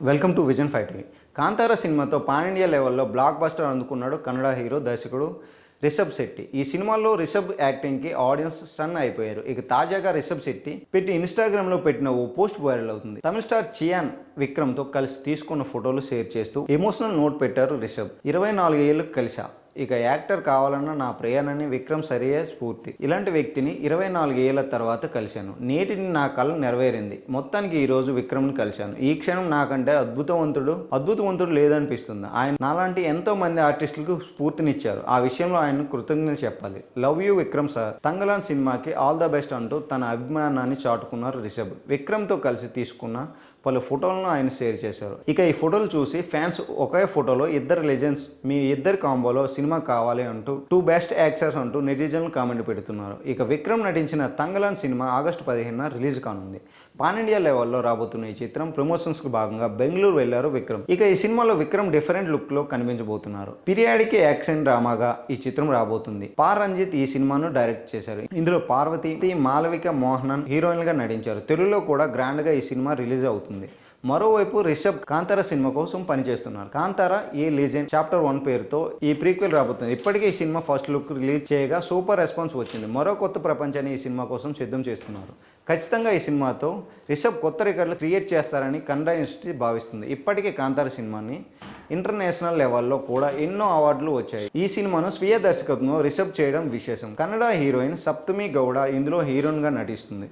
Welcome to vision five TV. Kantara సినిమాతో pan India లెవెల్లో blockbuster అందుకున్నాడు Kannada hero దర్శకుడు రిషబ్ శెట్టి. ఈ సినిమాలో రిషబ్ యాక్టింగ్కి ఆడియన్స్ స్టన్ అయిపోయారు. ఇక తాజాగా రిషబ్ శెట్టి పెట్టి ఇన్స్టాగ్రామ్లో పెట్టిన ఓ పోస్ట్ వైరల్ అవుతుంది. తమిళ స్టార్ చియాన్ విక్రమ్తో కలిసి తీసుకున్న ఫోటోలు షేర్ చేస్తూ ఎమోషనల్ నోట్ పెట్టారు రిషబ్. ఇరవై నాలుగు ఏళ్ళకు కలిసా. ఇక యాక్టర్ కావాలన్న నా ప్రయాణాన్ని విక్రమ్ సరియే స్ఫూర్తి. ఇలాంటి వ్యక్తిని ఇరవై నాలుగు ఏళ్ళ తర్వాత కలిశాను. నేటిని నా కళ నెరవేరింది. మొత్తానికి ఈ రోజు విక్రమ్ని కలిశాను. ఈ క్షణం నాకంటే అద్భుతవంతుడు అద్భుతవంతుడు లేదనిపిస్తుంది. ఆయన నాలాంటి ఎంతో మంది ఆర్టిస్టులకు స్ఫూర్తినిచ్చారు. ఆ విషయంలో ఆయన కృతజ్ఞతలు చెప్పాలి. Love you Vikram sir. Thangalaan సినిమాకి ఆల్ ద బెస్ట్ అంటూ తన అభిమానాన్ని చాటుకున్నారు రిషబ్. విక్రమ్తో కలిసి తీసుకున్న పలు ఫోటోలను ఆయన షేర్ చేశారు. ఇక ఈ ఫోటోలు చూసి ఫ్యాన్స్ ఒకే ఫోటోలో ఇద్దరు లెజెండ్స్ మీ ఇద్దరి కాంబోలో సినిమా సినిమా కావాలి అంటూ టూ బెస్ట్ యాక్టర్స్ అంటూ నెటిజన్లు కామెంట్ పెడుతున్నారు. ఇక విక్రమ్ నటించిన తంగలాన్ సినిమా ఆగస్టు పదిహేనున రిలీజ్ కానుంది. పాన్ ఇండియా లెవెల్లో రాబోతున్న ఈ చిత్రం ప్రమోషన్స్కు భాగంగా బెంగళూరు వెళ్ళారు విక్రమ్. ఇక ఈ సినిమాలో విక్రమ్ డిఫరెంట్ లుక్లో కనిపించబోతున్నారు. పీరియాడిక్ యాక్షన్ డ్రామాగా ఈ చిత్రం రాబోతుంది. పార్ రంజిత్ ఈ సినిమాను డైరెక్ట్ చేశారు. ఇందులో పార్వతి మాలవిక మోహనన్ హీరోయిన్గా నటించారు. తెలుగులో కూడా గ్రాండ్గా ఈ సినిమా రిలీజ్ అవుతుంది. మరోవైపు రిషబ్ కాంతార సినిమా కోసం పనిచేస్తున్నారు. Kantara a legend chapter one పేరుతో ఈ ప్రీక్వెల్ రాబోతుంది. ఇప్పటికే ఈ సినిమా ఫస్ట్ లుక్ రిలీజ్ చేయగా సూపర్ రెస్పాన్స్ వచ్చింది. మరో కొత్త ప్రపంచాన్ని ఈ సినిమా కోసం సిద్ధం చేస్తున్నారు. ఖచ్చితంగా ఈ సినిమాతో రిషబ్ కొత్త రికార్డులు క్రియేట్ చేస్తారని కన్నడ ఇన్స్టిట్యూట్ భావిస్తుంది. ఇప్పటికే కాంతార సినిమాని ఇంటర్నేషనల్ లెవెల్లో కూడా ఎన్నో అవార్డులు వచ్చాయి. ఈ సినిమాను స్వీయ దర్శకత్వంలో రిషబ్ చేయడం విశేషం. కన్నడ హీరోయిన్ సప్తమి గౌడ ఇందులో హీరోయిన్గా నటిస్తుంది.